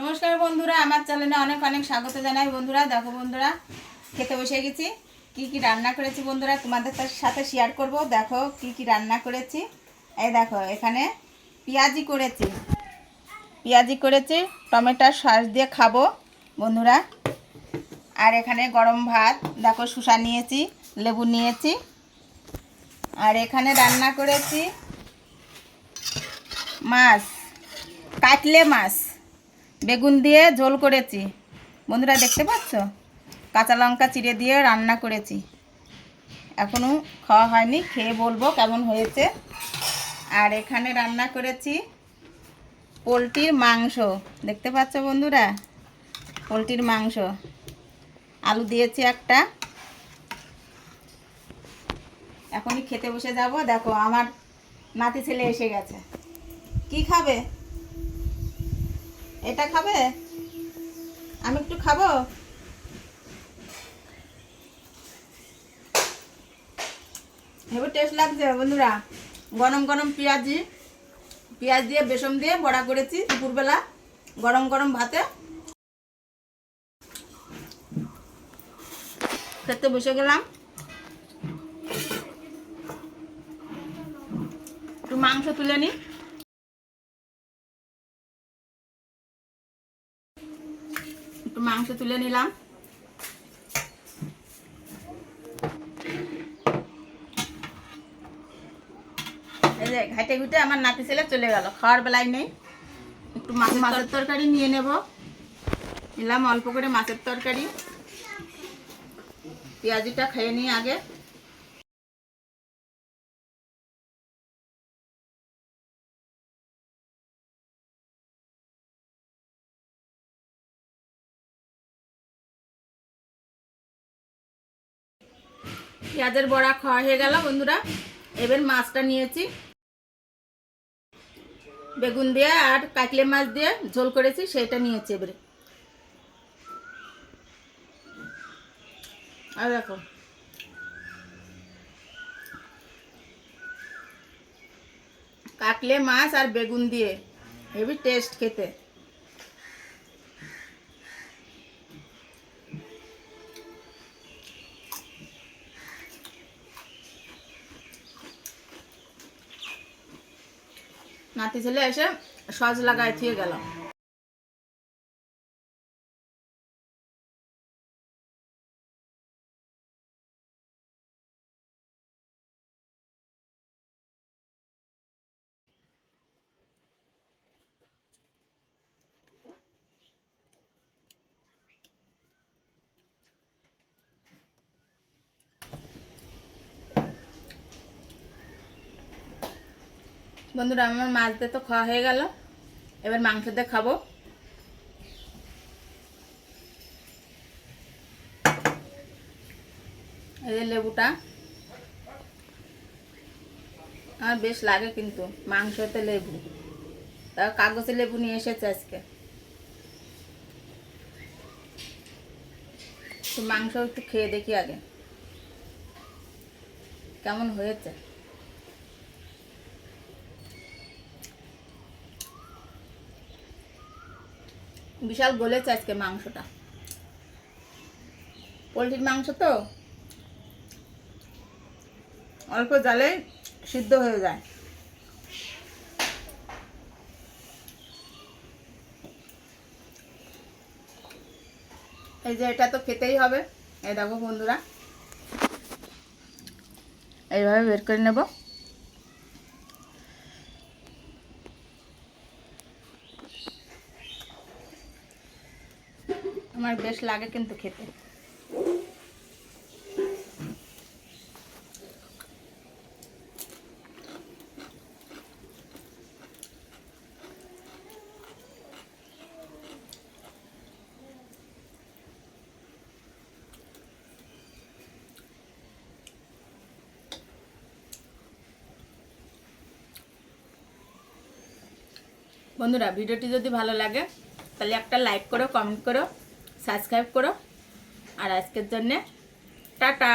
নমস্কার বন্ধুরা, আমার চ্যানেলে অনেক অনেক স্বাগত জানাই বন্ধুরা। দেখো বন্ধুরা, খেতে বসে গেছি। কি কি রান্না করেছি বন্ধুরা, তোমাদের সাথে শেয়ার করব। দেখো কি কি রান্না করেছি। এই দেখো, এখানে পেঁয়াজি করেছি। পেঁয়াজি করেছি, টমেটোর সস দিয়ে খাব বন্ধুরা। আর এখানে গরম ভাত, দেখো শুষা নিয়েছি, লেবু নিয়েছি। আর এখানে রান্না করেছি মাছ কাটলে মাছ। বেগুন দিয়ে ঝোল করেছি। বন্ধুরা দেখতে পাচ্ছ? কাঁচা লঙ্কা চিড়ে দিয়ে রান্না করেছি। এখনও খাওয়া হয়নি, খেয়ে বলব কেমন হয়েছে। আর এখানে রান্না করেছি পোলট্রির মাংস। দেখতে পাচ্ছ বন্ধুরা? পোলট্রির মাংস। আলু দিয়েছি একটা। এখনই খেতে বসে যাব। দেখো, আমার নাতি ছেলে এসে গেছে। কি খাবে? এটা খাবে? আমি একটু খাব? হেবি টেস্ট লাগছে বন্ধুরা। গরম গরম পেঁয়াজি, পেঁয়াজ দিয়ে, বেসন দিয়ে বড়া করেছি দুপুরবেলা। গরম গরম ভাতে। খেতে বসে গেলাম। একটু মাংস তুলে নিই একটু মাংস তুলে নিলাম। এই যে ঘাটে ঘুটে আমার নাতি ছেলে চলে গেল খাওয়ার বেলায় নেই। একটু মাছ মাছের তরকারি নিয়ে নেব। নিলাম অল্প করে মাছের তরকারি। পেঁয়াজিটা খেয়ে নিই আগে। পেঁয়াজের বড়া খাওয়া হয়ে গেল, বন্ধুরা। এবার মাছটা নিয়েছি। বেগুন দিয়ে আর কাকলে মাছ দিয়ে ঝোল করেছি, সেটা নিয়েছি এবারে। আর দেখো। কাকলে মাছ আর বেগুন দিয়ে হেভি টেস্ট খেতে। নাতি ছেলে এসে সজ লাগায় থিয়ে গেল বন্ধুরা, আমার মাছ দিয়ে তো খাওয়া হয়ে গেল। এবার মাংস দিয়ে খাব। এই যে লেবুটা। আমার বেশ লাগে কিন্তু মাংসতে লেবু। তা কাগজে লেবু নিয়ে এসেছে আজকে। তো মাংস একটু খেয়ে দেখি আগে। কেমন হয়েছে? বিশাল গলেছে আজকে মাংসটা। পোলট্রির মাংস তো? অল্প জালে সিদ্ধ হয়ে যায়। এই যে এটা তো খেতেই হবে। এই দেখো বন্ধুরা। এইভাবে বের করে নেব। আমার বেশ লাগে কিন্তু খেতে। বন্ধুরা, ভিডিওটি যদি ভালো লাগে, তাহলে একটা লাইক করো কমেন্ট করো। সাবস্ক্রাইব করো। আর আজকের জন্যে টাটা।